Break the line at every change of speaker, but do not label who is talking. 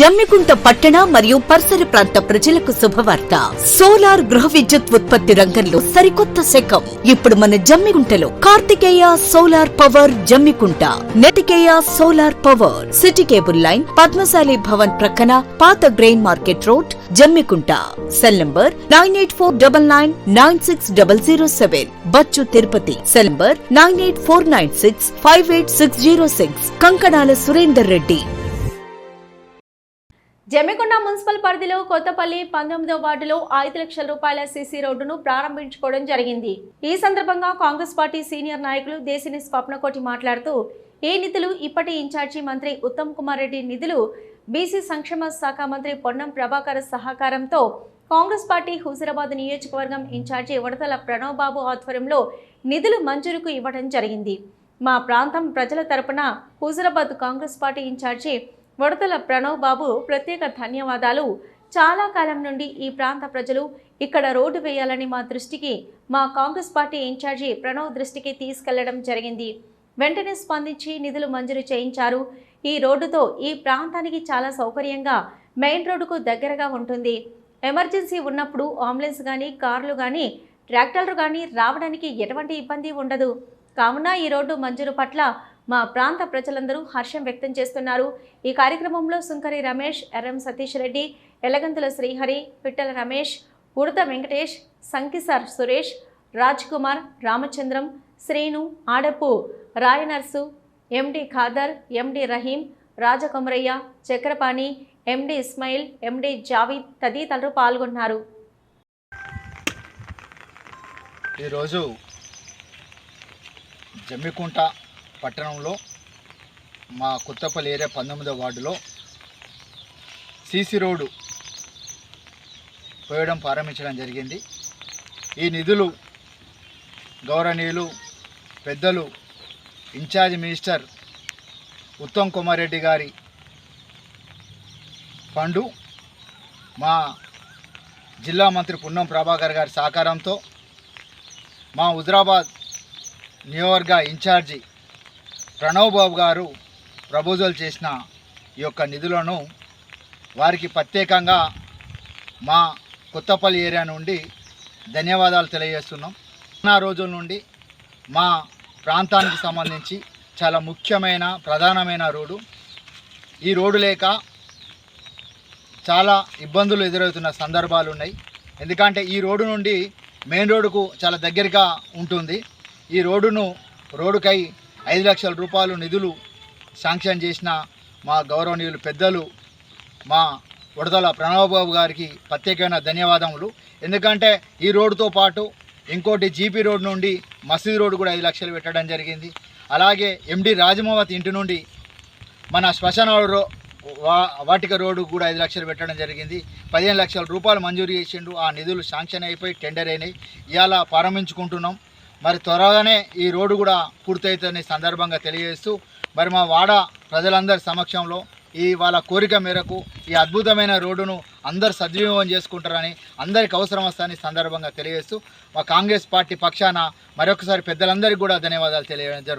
జమ్మికుంట పట్టణ మరియు పరిసర ప్రాంత ప్రజలకు శుభవార్త. సోలార్ గృహ విద్యుత్ ఉత్పత్తి రంగంలో సరికొత్త శకం. ఇప్పుడు మన జమ్మికుంటలో Karthikeya solar power Jammikunta. నెటికేయ solar power. City cable line Padmashali Bhavan ప్రక్కన పాత grain market road Jammikunta. Cell number nine eight four double nine nine six double zero seven. Bachchu Tirupati. Cell number nine eight four nine six five eight six zero six. Kankanala Surender Reddy.
Jammikonda municipal పరిధిలో కొత్తపల్లి పంతొమ్మిదో వార్డులో ఐదు లక్షల రూపాయల CC రోడ్డును ప్రారంభించుకోవడం జరిగింది. ఈ సందర్భంగా కాంగ్రెస్ పార్టీ సీనియర్ నాయకులు దేశిని స్వప్నకోటి మాట్లాడుతూ ఈ నిధులు ఇప్పటి ఇన్ఛార్జి మంత్రి ఉత్తమ్ కుమార్ రెడ్డి నిధులు బీసీ సంక్షేమ శాఖ మంత్రి పొన్నం ప్రభాకర్ సహకారంతో కాంగ్రెస్ పార్టీ హుజురాబాద్ నియోజకవర్గం ఇన్ఛార్జి వడతల ప్రణవ్ బాబు ఆధ్వర్యంలో నిధులు మంజూరుకు ఇవ్వడం జరిగింది. మా ప్రాంతం ప్రజల తరపున హుజురాబాద్ కాంగ్రెస్ పార్టీ ఇన్ఛార్జి వడతల ప్రణవ్ బాబు ప్రత్యేక ధన్యవాదాలు. చాలా కాలం నుండి ఈ ప్రాంత ప్రజలు ఇక్కడ రోడ్డు వేయాలని మా దృష్టికి మా కాంగ్రెస్ పార్టీ ఇన్ఛార్జి ప్రణవ్ దృష్టికి తీసుకెళ్ళడం జరిగింది. వెంటనే స్పందించి నిధులు మంజూరు చేయించారు. ఈ రోడ్డుతో ఈ ప్రాంతానికి చాలా సౌకర్యంగా మెయిన్ రోడ్డుకు దగ్గరగా ఉంటుంది. ఎమర్జెన్సీ ఉన్నప్పుడు అంబులెన్స్ కానీ కార్లు కానీ ట్రాక్టర్లు కానీ రావడానికి ఎటువంటి ఇబ్బంది ఉండదు. కావున ఈ రోడ్డు మంజూరు పట్ల మా ప్రాంత ప్రజలందరూ హర్షం వ్యక్తం చేస్తున్నారు. ఈ కార్యక్రమంలో సుంకరి రమేష్ ఎర్రం సతీష్ రెడ్డి ఎలగంతుల శ్రీహరి పిట్టల రమేష్ ఉడత వెంకటేష్ సంకిసార్ సురేష్ రాజ్ కుమార్ రామచంద్రం శ్రీను ఆడపు రాయనర్సు ఎండి ఖాదర్ ఎండి రహీం రాజకొమరయ్య చక్రపాణి ఎండి ఇస్మాయిల్ ఎండి జావీద్ తదితరులు పాల్గొన్నారు.
ఈరోజు జమ్మికుంట పట్టణంలో మా కొత్తపల్లి ఏరియా పంతొమ్మిదో వార్డులో సీసీ రోడ్డు పోయడం ప్రారంభించడం జరిగింది. ఈ నిధులు గౌరవనీయులు పెద్దలు ఇన్ఛార్జ్ మినిస్టర్ ఉత్తమ్ కుమార్ రెడ్డి గారి ఫండు మా జిల్లా మంత్రి పున్నం ప్రభాకర్ గారి సహకారంతో మా హుజరాబాద్ నియోజకవర్గ ఇన్ఛార్జి ప్రణవ్ బాబు గారు ప్రపోజల్ చేసిన ఈ యొక్క నిధులను వారికి ప్రత్యేకంగా మా కొత్తపల్లి ఏరియా నుండి ధన్యవాదాలు తెలియజేస్తున్నాం. నా రోజుల నుండి మా ప్రాంతానికి సంబంధించి చాలా ముఖ్యమైన ప్రధానమైన రోడ్డు. ఈ రోడ్డు లేక చాలా ఇబ్బందులు ఎదురవుతున్న సందర్భాలు ఉన్నాయి. ఎందుకంటే ఈ రోడ్డు నుండి మెయిన్ రోడ్డుకు చాలా దగ్గరగా ఉంటుంది. ఈ రోడ్డును రోడ్డుకై ఐదు లక్షల రూపాయలు నిధులు శాంక్షన్ చేసిన మా గౌరవనీయులు పెద్దలు మా ఉడతల ప్రణవబాబు గారికి ప్రత్యేకమైన ధన్యవాదములు. ఎందుకంటే ఈ రోడ్డుతో పాటు ఇంకోటి జీపీ రోడ్ నుండి మసీద్ రోడ్డు కూడా ఐదు లక్షలు పెట్టడం జరిగింది. అలాగే ఎండి రాజమోవతి ఇంటి నుండి మన శ్మశాన రో వా- వాటిక రోడ్డు కూడా ఐదు లక్షలు పెట్టడం జరిగింది. పదిహేను లక్షల రూపాయలు మంజూరు చేసిండు. ఆ నిధులు శాంక్షన్ అయిపోయి టెండర్ అయినాయి. ఇవాళ ప్రారంభించుకుంటున్నాం. మరి త్వరగానే ఈ రోడ్డు కూడా పూర్తవుతుందని సందర్భంగా తెలియజేస్తూ మరి మా వాడ ప్రజలందరి సమక్షంలో ఈ వాళ్ళ కోరిక మేరకు ఈ అద్భుతమైన రోడ్డును అందరు సద్వినియోగం చేసుకుంటారని అందరికి అవసరం వస్తాయని సందర్భంగా తెలియజేస్తూ మా కాంగ్రెస్ పార్టీ పక్షాన మరొకసారి పెద్దలందరికీ కూడా ధన్యవాదాలు తెలియడం జరుగుతుంది